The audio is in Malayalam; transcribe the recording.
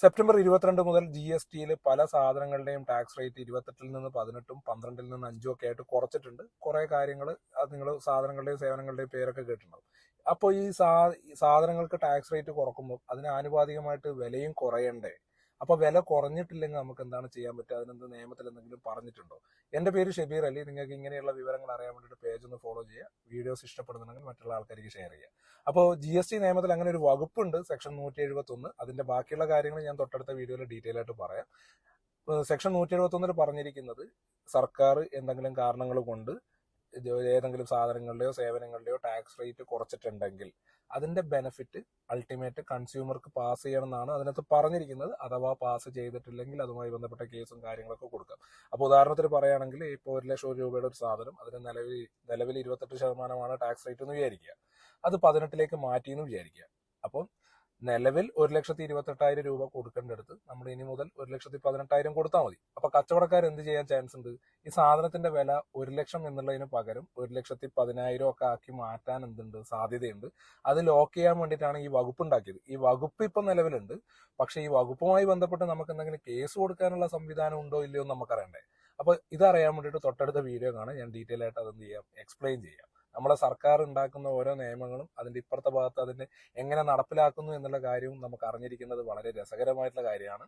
സെപ്റ്റംബർ ഇരുപത്തിരണ്ട് മുതൽ ജി എസ് ടിയിൽ പല സാധനങ്ങളുടെയും ടാക്സ് റേറ്റ് ഇരുപത്തെട്ടിൽ നിന്ന് പതിനെട്ടും പന്ത്രണ്ടിൽ നിന്ന് അഞ്ചും ഒക്കെ ആയിട്ട് കുറച്ചിട്ടുണ്ട്. കുറേ കാര്യങ്ങൾ അത് നിങ്ങൾ സാധനങ്ങളുടെയും സേവനങ്ങളുടെയും പേരൊക്കെ കേട്ടിട്ടുണ്ടാവും. അപ്പോൾ ഈ സാ സാധനങ്ങൾക്ക് ടാക്സ് റേറ്റ് കുറക്കുമ്പോൾ അതിന് ആനുപാതികമായിട്ട് വിലയും കുറയണ്ടേ? അപ്പോൾ വില കുറഞ്ഞിട്ടില്ലെങ്കിൽ നമുക്ക് എന്താണ് ചെയ്യാൻ പറ്റുക? അതിനെന്ത് നിയമത്തിൽ എന്തെങ്കിലും പറഞ്ഞിട്ടുണ്ടോ? എന്റെ പേര് ഷബീർ അലി. നിങ്ങൾക്ക് ഇങ്ങനെയുള്ള വിവരങ്ങൾ അറിയാൻ വേണ്ടിയിട്ട് പേജ് ഒന്ന് ഫോളോ ചെയ്യുക. വീഡിയോസ് ഇഷ്ടപ്പെടുന്നുണ്ടെങ്കിൽ മറ്റുള്ള ആൾക്കാർക്ക് ഷെയർ ചെയ്യുക. അപ്പോൾ ജി എസ് ടി നിയമത്തിൽ അങ്ങനെ ഒരു വകുപ്പുണ്ട് സെക്ഷൻ നൂറ്റി എഴുപത്തി ഒന്ന് അതിന്റെ ബാക്കിയുള്ള കാര്യങ്ങൾ ഞാൻ തൊട്ടടുത്ത വീഡിയോയിൽ ഡീറ്റെയിൽ ആയിട്ട് പറയാം. സെക്ഷൻ നൂറ്റി എഴുപത്തി പറഞ്ഞിരിക്കുന്നത് സർക്കാർ എന്തെങ്കിലും കാരണങ്ങൾ കൊണ്ട് ഏതെങ്കിലും സാധനങ്ങളുടെയോ സേവനങ്ങളുടെയോ ടാക്സ് റേറ്റ് കുറച്ചിട്ടുണ്ടെങ്കിൽ അതിന്റെ ബെനിഫിറ്റ് അൾട്ടിമേറ്റ് കൺസ്യൂമർക്ക് പാസ് ചെയ്യണം എന്നാണ് അതിനകത്ത് പറഞ്ഞിരിക്കുന്നത്. അഥവാ പാസ് ചെയ്തിട്ടില്ലെങ്കിൽ അതുമായി ബന്ധപ്പെട്ട കേസും കാര്യങ്ങളൊക്കെ കൊടുക്കാം. അപ്പോൾ ഉദാഹരണത്തിന് പറയുകയാണെങ്കിൽ ഇപ്പോൾ ഒരു ലക്ഷം രൂപയുടെ ഒരു സാധനം അതിന് നിലവിൽ നിലവിൽ ഇരുപത്തെട്ട് ശതമാനമാണ് ടാക്സ് റേറ്റ് എന്ന് വിചാരിക്കുക. അത് പതിനെട്ടിലേക്ക് മാറ്റി എന്ന് വിചാരിക്കുക. അപ്പോൾ നിലവിൽ ഒരു ലക്ഷത്തി ഇരുപത്തെട്ടായിരം രൂപ കൊടുക്കേണ്ടടുത്ത് നമ്മൾ ഇനി മുതൽ ഒരു ലക്ഷത്തി പതിനെട്ടായിരം കൊടുത്താൽ മതി. അപ്പൊ കച്ചവടക്കാർ എന്ത് ചെയ്യാൻ ചാൻസ് ഉണ്ട്? ഈ സാധനത്തിന്റെ വില ഒരു ലക്ഷം എന്നുള്ളതിന് പകരം ഒരു ലക്ഷത്തി പതിനായിരം ഒക്കെ ആക്കി മാറ്റാൻ എന്തുണ്ട്? സാധ്യതയുണ്ട്. അത് ലോക്ക് ചെയ്യാൻ വേണ്ടിയിട്ടാണ് ഈ വകുപ്പ് ഉണ്ടാക്കിയത്. ഈ വകുപ്പ് ഇപ്പൊ നിലവിലുണ്ട്. പക്ഷെ ഈ വകുപ്പുമായി ബന്ധപ്പെട്ട് നമുക്ക് എന്തെങ്കിലും കേസ് കൊടുക്കാനുള്ള സംവിധാനം ഉണ്ടോ ഇല്ലയോ എന്ന് നമുക്കറിയണ്ടേ. അപ്പൊ ഇതറിയാൻ വേണ്ടിയിട്ട് തൊട്ടടുത്ത വീഡിയോ കാണാൻ ഞാൻ ഡീറ്റെയിൽ ആയിട്ട് അതെന്ത് ചെയ്യാം? എക്സ്പ്ലെയിൻ ചെയ്യാം. നമ്മളെ സർക്കാർ ഉണ്ടാക്കുന്ന ഓരോ നിയമങ്ങളും അതിന്റെ ഇപ്പുറത്തെ ഭാഗത്ത് അതിന്റെ എങ്ങനെ നടപ്പിലാക്കുന്നു എന്നുള്ള കാര്യവും നമുക്ക് അറിഞ്ഞിരിക്കുന്നത് വളരെ രസകരമായിട്ടുള്ള കാര്യമാണ്.